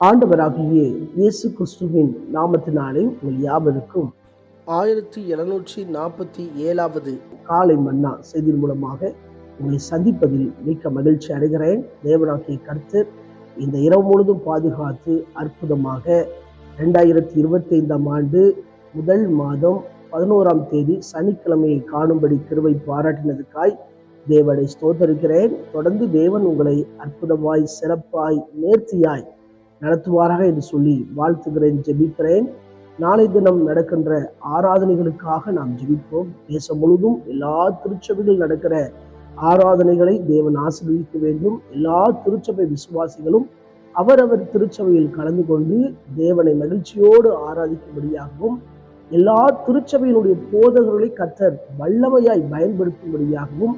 ஆண்டவராகிய இயேசு கிறிஸ்துவின் நாமத்தினாலே உங்கள் யாவருக்கும் ஆயிரத்தி எழுநூற்றி நாற்பத்தி ஏழாவது காலை மன்னா செய்தியின் மூலமாக உங்களை சந்திப்பதில் மிக்க மகிழ்ச்சி அடைகிறேன். தேவராகிய கர்த்தர் இந்த இரவு முழுதும் பாதுகாத்து அற்புதமாக ரெண்டாயிரத்தி இருபத்தி ஐந்தாம் ஆண்டு முதல் மாதம் பதினோராம் தேதி சனிக்கிழமையை காணும்படி கிருவை பாராட்டினதுக்காய் தேவனை ஸ்தோத்தரிக்கிறேன். தொடர்ந்து தேவன் உங்களை அற்புதமாய் சிறப்பாய் நேர்த்தியாய் நடத்துவாராக என்று சொல்லி வாழ்த்துகிறேன் ஜெபிக்கிறேன். நாளை தினம் நடக்கின்ற ஆராதனைகளுக்காக நாம் ஜெபிப்போம். தேசம் முழுவதும் எல்லா திருச்சபைகள் நடக்கிற ஆராதனைகளை தேவன் ஆசீர்வதிக்க வேண்டும். எல்லா திருச்சபை விசுவாசிகளும் அவரவர் திருச்சபையில் கலந்து கொண்டு தேவனை மகிழ்ச்சியோடு ஆராதிக்கும்படியாகவும் எல்லா திருச்சபையினுடைய போதகர்களை கத்தர் வல்லமையாய் பயன்படுத்தும்படியாகவும்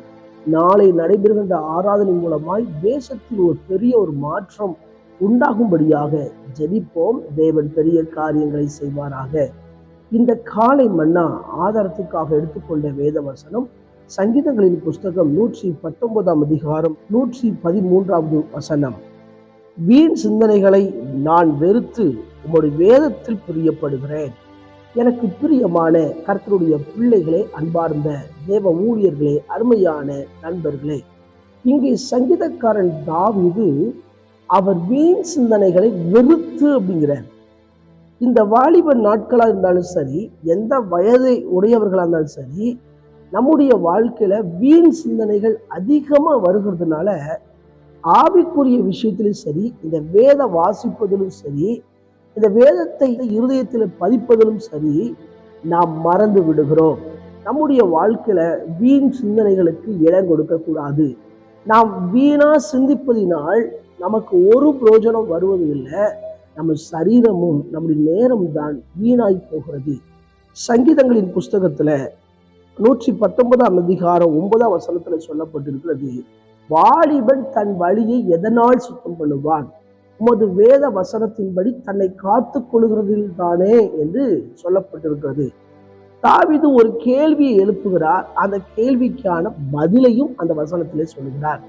நாளை நடைபெறுகின்ற ஆராதனை மூலமாய் தேசத்தில் ஒரு பெரிய ஒரு மாற்றம் உண்டாகும்படியாக ஜெபிப்போம். தேவன் பெரிய காரியங்களை செய்வாராக. இந்த காலை மன்னா ஆதாரத்துக்காக எடுத்துக்கொண்ட வேத வசனம் சங்கீதங்களின் புஸ்தகம் நூற்றி பத்தொன்பதாம் அதிகாரம் நூற்றி பதிமூன்றாவது வசனம். வீண் சிந்தனைகளை நான் வெறுத்து உம்முடைய வேதத்தில் பிரியப்படுகிறேன். எனக்கு பிரியமான கர்த்தருடைய பிள்ளைகளே அன்பார்ந்த தேவ ஊழியர்களே அருமையான நண்பர்களே இங்கே சங்கீதக்காரன் தாவிது அவர் வீண் சிந்தனைகளை வெறுத்து அப்படிங்கிறார். இந்த வாலிப நாட்களாக இருந்தாலும் சரி எந்த வயதை உடையவர்களாக இருந்தாலும் சரி நம்முடைய வாழ்க்கையில வீண் சிந்தனைகள் அதிகமாக வருகிறதுனால ஆவிக்குரிய விஷயத்திலும் சரி இந்த வேத வாசிப்பதிலும் சரி இந்த வேதத்தை இருதயத்தில் பதிப்பதிலும் சரி நாம் மறந்து விடுகிறோம். நம்முடைய வாழ்க்கையில வீண் சிந்தனைகளுக்கு இடம் கொடுக்க கூடாது. நாம் வீணா சிந்திப்பதினால் நமக்கு ஒரு பிரயோஜனம் வருவது இல்லை. நம்ம சரீரமும் நம்முடைய நேரம் தான் வீணாய் போகிறது. சங்கீதங்களின் புஸ்தகத்துல நூற்றி பத்தொன்பதாம் அதிகாரம் ஒன்பதாம் வசனத்துல சொல்லப்பட்டிருக்கிறது வாலிபன் தன் வழியை எதனால் சுத்தம் பண்ணுவான்? உமது வேத வசனத்தின்படி தன்னை காத்து கொள்கிறதில் தானே என்று சொல்லப்பட்டிருக்கிறது. தாவிது ஒரு கேள்வியை எழுப்புகிறார். அந்த கேள்விக்கான பதிலையும் அந்த வசனத்திலே சொல்லுகிறார்.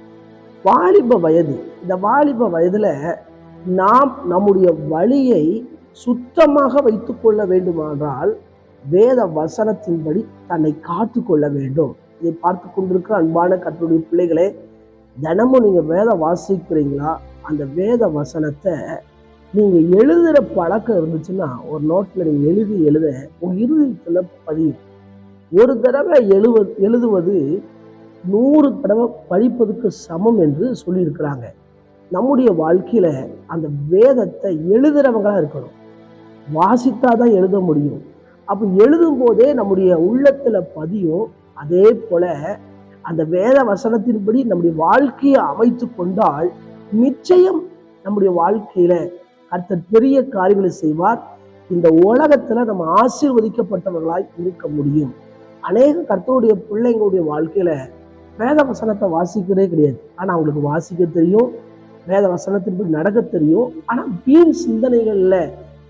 வாலிப வயது இந்த வாலிப வயதுல நாம் நம்முடைய வழியை சுத்தமாக வைத்துக் கொள்ள வேண்டுமானால் வேத வசனத்தின்படி தன்னை காத்து கொள்ள வேண்டும். இதை பார்த்து கொண்டிருக்கிற அன்பான கற்றுடைய பிள்ளைகளே தினமும் நீங்க வேதம் வாசிக்கிறீங்களா? அந்த வேத வசனத்தை நீங்க எழுதுற பழக்கம் இருந்துச்சுன்னா ஒரு நோட்டில் நீங்கள் எழுதி எழுத உங்க இருதயத்தில் பதியும். ஒரு தடவை எழுவ எழுதுவது நூறு தடவை படிப்பதுக்கு சமம் என்று சொல்லியிருக்கிறாங்க. நம்முடைய வாழ்க்கையில அந்த வேதத்தை எழுதுறவங்களா இருக்கணும். வாசித்தாதான் எழுத முடியும். அப்போ எழுதும் போதே நம்முடைய உள்ளத்துல பதியும். அதே போல அந்த வேத வசனத்தின்படி நம்முடைய வாழ்க்கையை அமைத்து கொண்டால் நிச்சயம் நம்முடைய வாழ்க்கையில கர்த்தர் பெரிய காரியங்களை செய்வார். இந்த உலகத்துல நம்ம ஆசீர்வதிக்கப்பட்டவர்களாய் இருக்க முடியும். அநேக கர்த்தருடைய பிள்ளைங்களுடைய வாழ்க்கையில வேத வசனத்தை வாசிக்கிறதே கிடையாது. ஆனா அவங்களுக்கு வாசிக்க தெரியும் வேத வசனத்தின்படி நடக்க தெரியும். ஆனா வீண் சிந்தனைகள்ல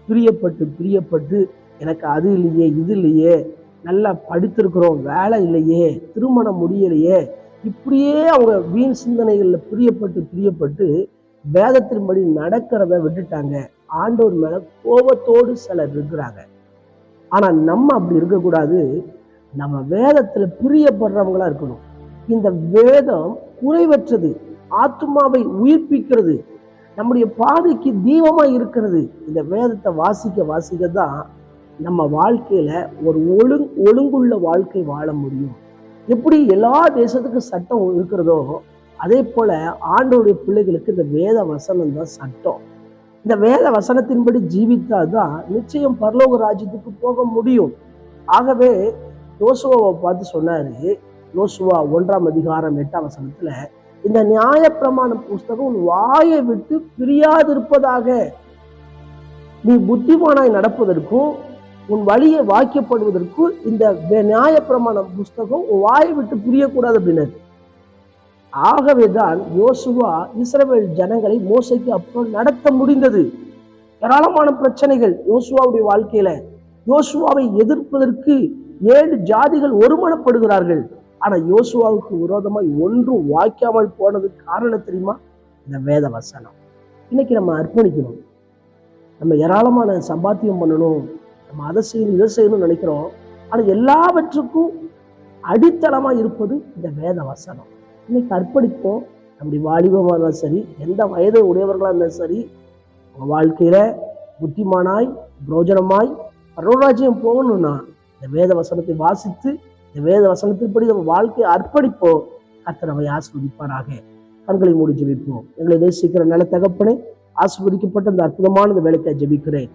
பிரியப்பட்டு பிரியப்பட்டு எனக்கு அது இல்லையே இது இல்லையே நல்லா படித்திருக்கிறோம் வேலை இல்லையே திருமணம் முடியலையே இப்படியே அவங்க வீண் சிந்தனைகளில் பிரியப்பட்டு பிரியப்பட்டு வேதத்தின்படி நடக்கிறத விட்டுட்டாங்க. ஆண்டோர் மேல கோபத்தோடு சிலர் இருக்கிறாங்க. ஆனால் நம்ம அப்படி இருக்கக்கூடாது. நம்ம வேதத்தில் பிரியப்படுறவங்களா இருக்கணும். இந்த வேதம் குறைவற்றது. ஆத்மாவை உயிர்ப்பிக்கிறது. நம்முடைய பாதைக்கு தீபமா இருக்கிறது. இந்த வேதத்தை வாசிக்க வாசிக்க தான் நம்ம வாழ்க்கையில ஒரு ஒழுங் ஒழுங்குள்ள வாழ்க்கை வாழ முடியும். எப்படி எல்லா தேசத்துக்கும் சட்டம் இருக்கிறதோ அதே போல ஆண்டோடைய பிள்ளைகளுக்கு இந்த வேத வசனம் தான் சட்டம். இந்த வேத வசனத்தின்படி ஜீவித்தாதான் நிச்சயம் பரலோக ராஜ்யத்துக்கு போக முடியும். ஆகவே யோசுவாவை பார்த்து சொன்னாரு யோசுவா ஒன்றாம் அதிகாரம் எட்டாம் வசனத்துல இந்த நியாயப்பிரமாண புஸ்தகம் உன் வாயை விட்டு பிரியாதிருப்பதாக. நீ புத்திமானாய் நடப்பதற்கும் உன் வழியை வாக்கியப்படுவதற்கு இந்த வே- நியாயப்பிரமாண புஸ்தகம் வாயை விட்டு புரியக்கூடாது அப்படின்னாரு. ஆகவேதான் யோசுவா இஸ்ரவேல் ஜனங்களை மோசைக்கு அப்புறம் நடத்த முடிந்தது. ஏராளமான பிரச்சனைகள் யோசுவாவுடைய வாழ்க்கையில. யோசுவாவை எதிர்ப்பதற்கு ஏழு ஜாதிகள் ஒருமனப்படுகிறார்கள். ஆனா யோசுவாவுக்கு விரோதமாய் ஒன்றும் வாய்க்காமல் போனதுக்கு காரணம் தெரியுமா? இந்த வேத வசனம். இன்னைக்கு நம்ம அர்ப்பணிக்கணும். நம்ம ஏராளமான சம்பாத்தியம் பண்ணணும். நம்ம அதை செய்யணும் இதை செய்யணும்னு நினைக்கிறோம்? ஆனால் எல்லாவற்றுக்கும் அடித்தளமாக இருப்பது இந்த வேத வசனம். இன்னைக்கு அர்ப்பணிப்போம். நம்முடைய வாலிபமாக இருந்தாலும் சரி எந்த வயது உடையவர்களாக இருந்தாலும் சரி உங்கள் வாழ்க்கையில் புத்திமானாய் புரோஜனமாய் பரவராஜ்யம் போகணும்னா இந்த வேத வசனத்தை வாசித்து இந்த வேத வசனத்தின்படி நம்ம வாழ்க்கையை அர்ப்பணிப்போம். கர்த்தர் ஆஸ்வதிப்பாராக கண்களை மூடி ஜெபிப்போம். எங்களை நேசிக்கிற நல்ல தகப்பனே ஆஸ்வதிக்கப்பட்ட இந்த அற்புதமான இந்த வேலைக்காக ஜெபிக்கிறேன்.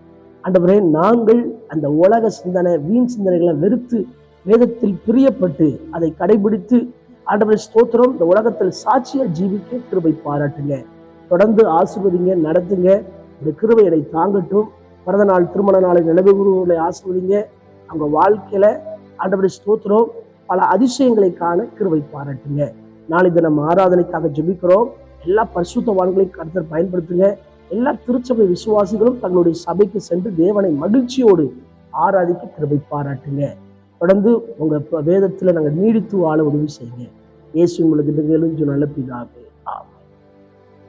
ஆண்டவரே நாங்கள் அந்த உலக சிந்தனை வீண் சிந்தனைகளை வெறுத்து வேதத்தில் பிரியப்பட்டு அதை கடைபிடித்து ஆண்டவரே ஸ்தோத்திரம் இந்த உலகத்தில் சாட்சியாக ஜீவிக்க கிருபை பாராட்டுங்க. தொடர்ந்து ஆசிர்வதிங்க நடத்துங்க. இந்த கிருபை என்னை தாங்கட்டும். பிறந்த நாள் திருமண நாளை நிலவுகளை ஆசிர்வதிங்க. அவங்க வாழ்க்கையில் ஆண்டவரே ஸ்தோத்திரம். பல அதிசயங்களை காண கிருபை பாராட்டுங்க. நாளை தினம் ஆராதனைக்காக ஜெபிக்கிறோம். எல்லா பரிசுத்த வாழ்களையும் கருத்தர் பயன்படுத்துங்க. எல்லா திருச்சபை விசுவாசிகளும் தங்களுடைய சபைக்கு சென்று தேவனை மகிழ்ச்சியோடு ஆராதிக்க கிருபை பாராட்டுங்க. தொடர்ந்து உங்க வேதத்துல நாங்க நீடித்து வாழ உதவி செய்யுங்க. இயேசு உங்களுக்கு எழுஞ்சு நல்ல பிதாவே.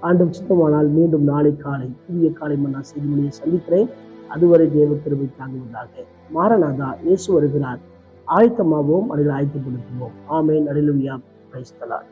ஆண்டும் சுத்தமானால் மீண்டும் நாளை காலை புதிய காலை மன்னா செய்திமொழியை சந்திக்கிறேன். அதுவரை தேவ கிருபை தாங்குவதாக மாரநாதா இயேசு வருகிறார். ஆயத்தமாகவும் அதில் ஆயத்தப்படுத்துவோம். ஆமேன். அடிலுவியா பிரைஸ்தலார்